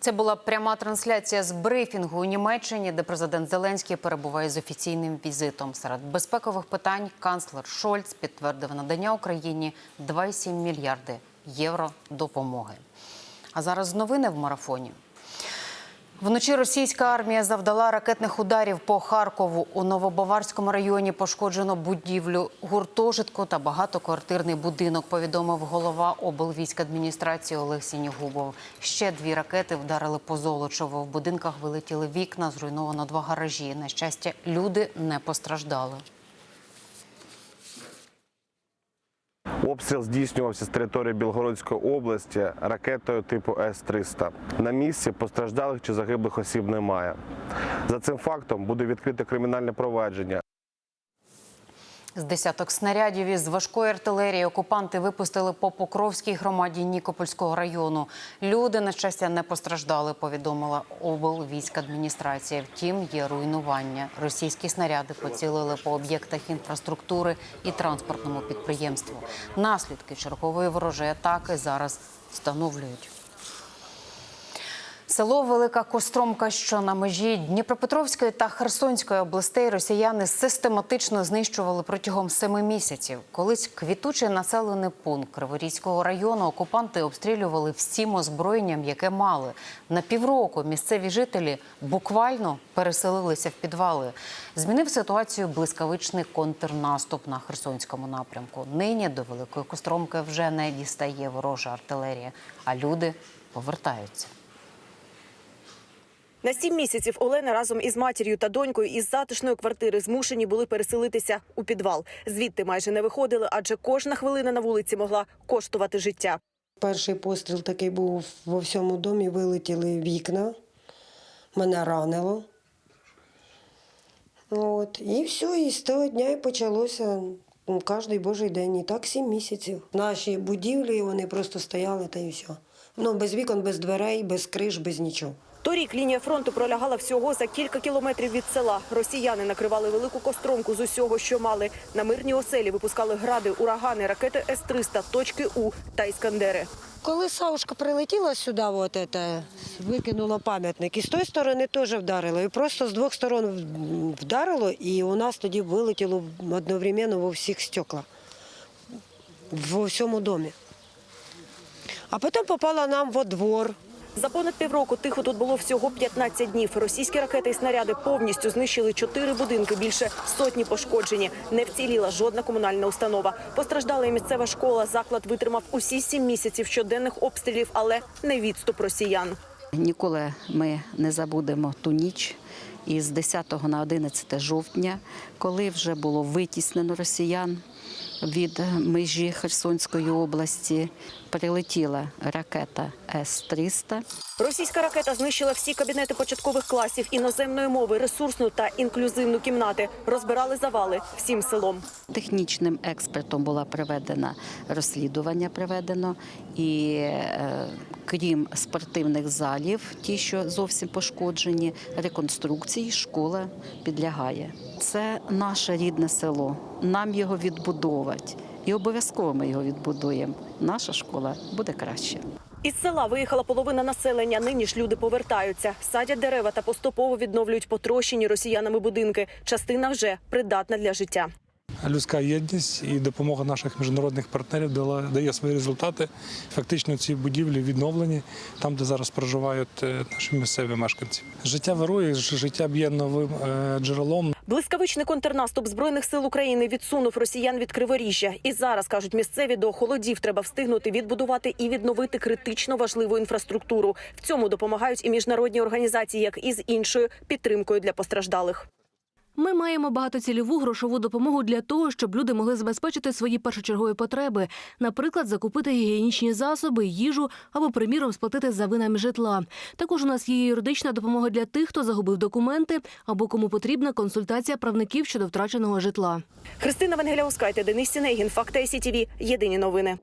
Це була пряма трансляція з брифінгу у Німеччині, де президент Зеленський перебуває з офіційним візитом. Серед безпекових питань канцлер Шольц підтвердив надання Україні 2,7 мільярди євро допомоги. А зараз новини в марафоні. Вночі російська армія завдала ракетних ударів по Харкову. У Новобаварському районі пошкоджено будівлю гуртожитку та багатоквартирний будинок. Повідомив голова облвійськадміністрації Олег Сінігубов. Ще дві ракети вдарили по Золочеву. В будинках вилетіли вікна, зруйновано два гаражі. На щастя, люди не постраждали. Обстріл здійснювався з території Білгородської області ракетою типу С-300. На місці постраждалих чи загиблих осіб немає. За цим фактом буде відкрите кримінальне провадження. З десяток снарядів із важкої артилерії окупанти випустили по Покровській громаді Нікопольського району. Люди, на щастя, не постраждали, повідомила облвійськадміністрація. Втім, є руйнування. Російські снаряди поцілили по об'єктах інфраструктури і транспортному підприємству. Наслідки чергової ворожої атаки зараз встановлюють. Село Велика Костромка, що на межі Дніпропетровської та Херсонської областей, росіяни систематично знищували протягом семи місяців. Колись квітучий населений пункт Криворізького району окупанти обстрілювали всім озброєнням, яке мали. На півроку місцеві жителі буквально переселилися в підвали. Змінив ситуацію блискавичний контрнаступ на Херсонському напрямку. Нині до Великої Костромки вже не дістає ворожа артилерія, а люди повертаються. На сім місяців Олена разом із матір'ю та донькою із затишної квартири змушені були переселитися у підвал. Звідти майже не виходили, адже кожна хвилина на вулиці могла коштувати життя. Перший постріл такий був во всьому домі, вилетіли вікна, мене ранило. От. І все, і з того дня і почалося кожний божий день. І так сім місяців. Наші будівлі вони просто стояли та і все. Ну, без вікон, без дверей, без криш, без нічого. Торік лінія фронту пролягала всього за кілька кілометрів від села. Росіяни накривали велику костромку з усього, що мали. На мирні оселі випускали гради, урагани, ракети С-300, точки У та іскандери. Коли Савушка прилетіла сюди, от это, викинула пам'ятник, і з тої сторони теж вдарило. І просто з двох сторон вдарило, і у нас тоді вилетіло одновременно во всіх стекла. Во всьому домі. А потім попала нам во двор. За понад півроку тихо тут було всього 15 днів. Російські ракети і снаряди повністю знищили чотири будинки, більше сотні пошкоджені. Не вціліла жодна комунальна установа. Постраждала і місцева школа. Заклад витримав усі сім місяців щоденних обстрілів, але не відступ росіян. Ніколи ми не забудемо ту ніч із 10 на 11 жовтня, коли вже було витіснено росіян від межі Херсонської області. Прилетіла ракета С-300. Російська ракета знищила всі кабінети початкових класів іноземної мови, ресурсну та інклюзивну кімнати. Розбирали завали всім селом. Технічним експертом була проведена розслідування проведено, і е, крім спортивних залів, ті, що зовсім пошкоджені, реконструкції школа підлягає. Це наше рідне село. Нам його відбудовувати. І обов'язково ми його відбудуємо. Наша школа буде краще. Із села виїхала половина населення. Нині ж люди повертаються, садять дерева та поступово відновлюють потрощені росіянами будинки. Частина вже придатна для життя. Людська єдність і допомога наших міжнародних партнерів дала дає свої результати. Фактично ці будівлі відновлені там, де зараз проживають е, наші місцеві мешканці. Життя вирує, життя б'є новим е, джерелом. Блискавичний контрнаступ збройних сил України відсунув росіян від криворіжжя. І зараз кажуть місцеві до холодів треба встигнути відбудувати і відновити критично важливу інфраструктуру. В цьому допомагають і міжнародні організації, як і з іншою підтримкою для постраждалих. Ми маємо багатоцільову грошову допомогу для того, щоб люди могли забезпечити свої першочергові потреби, наприклад, закупити гігієнічні засоби, їжу або, приміром, сплатити за винайм житла. Також у нас є юридична допомога для тих, хто загубив документи або кому потрібна консультація правників щодо втраченого житла. Христина Венгеляускайте, Денис Сінегін, Факти СІТВ. Єдині новини.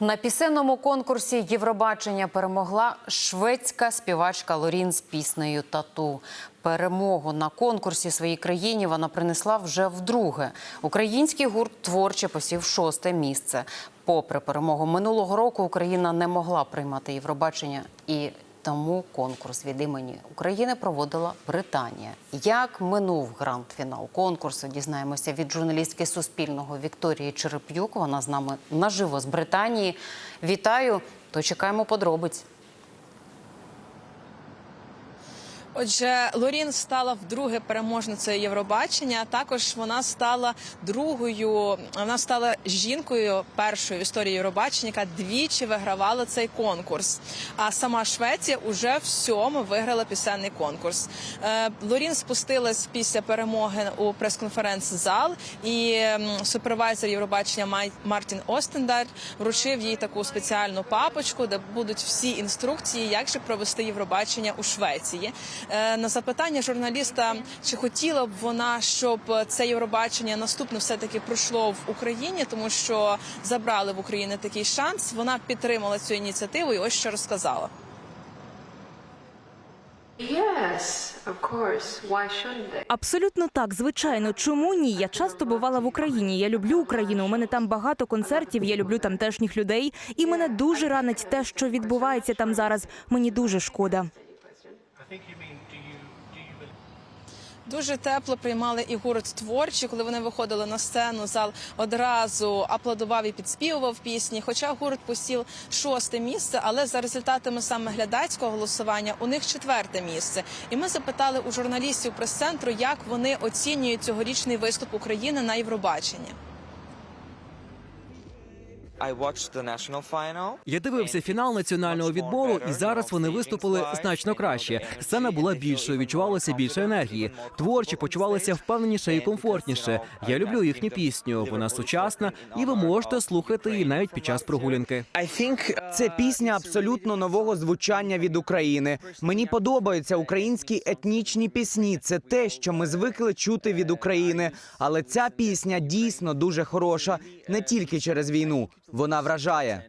На пісенному конкурсі Євробачення перемогла шведська співачка Лорін з піснею Тату. Перемогу на конкурсі своїй країні вона принесла вже вдруге. Український гурт творче посів шосте місце. Попри перемогу минулого року, Україна не могла приймати Євробачення і тому конкурс від імені України проводила Британія. Як минув гранд-фінал конкурсу, дізнаємося від журналістки Суспільного Вікторії Череп'юк. Вона з нами наживо з Британії. Вітаю! То чекаємо подробиць. Отже, Лорін стала вдруге переможницею Євробачення. Також вона стала другою. Вона стала жінкою першою в історії Євробачення, яка двічі вигравала цей конкурс. А сама Швеція уже в сьому виграла пісенний конкурс. Е, Лорін спустилась після перемоги у прес-конференц-зал, і супервайзер Євробачення Мартін Остендар вручив їй таку спеціальну папочку, де будуть всі інструкції, як же провести Євробачення у Швеції. Е, На запитання журналіста, чи хотіла б вона, щоб це Євробачення наступне все таки пройшло в Україні, тому що забрали в Україні такий шанс. Вона підтримала цю ініціативу і ось що розказала. Yes, of course. Why shouldn't they? Абсолютно так, звичайно. Чому ні? Я часто бувала в Україні. Я люблю Україну. У мене там багато концертів. Я люблю тамтешніх людей, і мене дуже ранить те, що відбувається там зараз. Мені дуже шкода. Дуже тепло приймали і гурт творчі, коли вони виходили на сцену. Зал одразу аплодував і підспівував пісні. Хоча гурт посів шосте місце, але за результатами саме глядацького голосування у них четверте місце. І ми запитали у журналістів прес-центру, як вони оцінюють цьогорічний виступ України на Євробаченні. Я дивився фінал національного відбору, і зараз вони виступили значно краще. Сцена була більшою, відчувалося більше енергії. Творчі почувалися впевненіше і комфортніше. Я люблю їхню пісню. Вона сучасна, і ви можете слухати її навіть під час прогулянки. I think це пісня абсолютно нового звучання від України. Мені подобаються українські етнічні пісні. Це те, що ми звикли чути від України. Але ця пісня дійсно дуже хороша не тільки через війну. Вона вражає.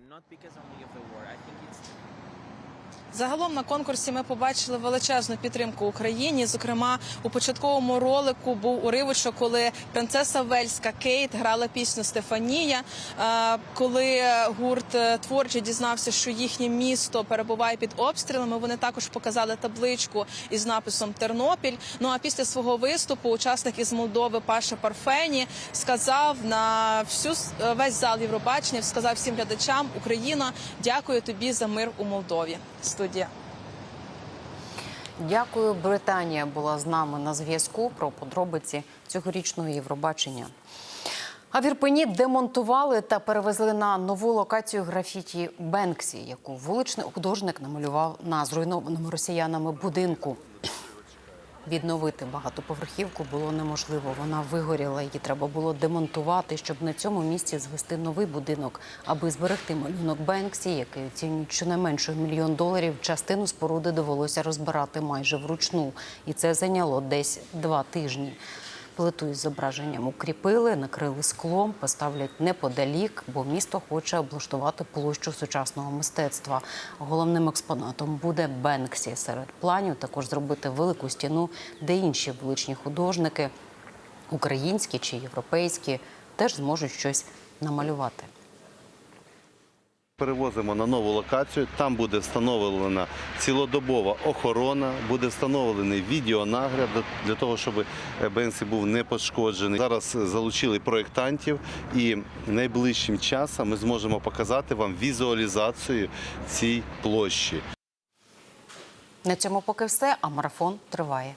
Загалом на конкурсі ми побачили величезну підтримку Україні. Зокрема, у початковому ролику був уривочок, коли принцеса Вельська Кейт грала пісню Стефанія. Е, Коли гурт е, творчий дізнався, що їхнє місто перебуває під обстрілами, вони також показали табличку із написом Тернопіль. Ну а після свого виступу учасник із Молдови Паша Парфені сказав на всю е, весь зал Євробачення, сказав всім глядачам Україна, дякую тобі за мир у Молдові. Студія. Дякую. Британія була з нами на зв'язку про подробиці цьогорічного Євробачення. А в Ірпені демонтували та перевезли на нову локацію графіті Бенксі, яку вуличний художник намалював на зруйнованому росіянами будинку. Відновити багатоповерхівку було неможливо. Вона вигоріла. Її треба було демонтувати, щоб на цьому місці звести новий будинок, аби зберегти малюнок Бенксі, який оцінюють щонайменше мільйон доларів. Частину споруди довелося розбирати майже вручну, і це зайняло десь два тижні. Плиту із зображенням укріпили, накрили склом, поставлять неподалік, бо місто хоче облаштувати площу сучасного мистецтва. Головним експонатом буде Бенксі. Серед планів також зробити велику стіну, де інші вуличні художники, українські чи європейські, теж зможуть щось намалювати. Перевозимо на нову локацію. Там буде встановлена цілодобова охорона, буде встановлений відеонагляд для того, щоб Бенсі був не пошкоджений. Зараз залучили проєктантів і найближчим часом ми зможемо показати вам візуалізацію цій площі. На цьому поки все, а марафон триває.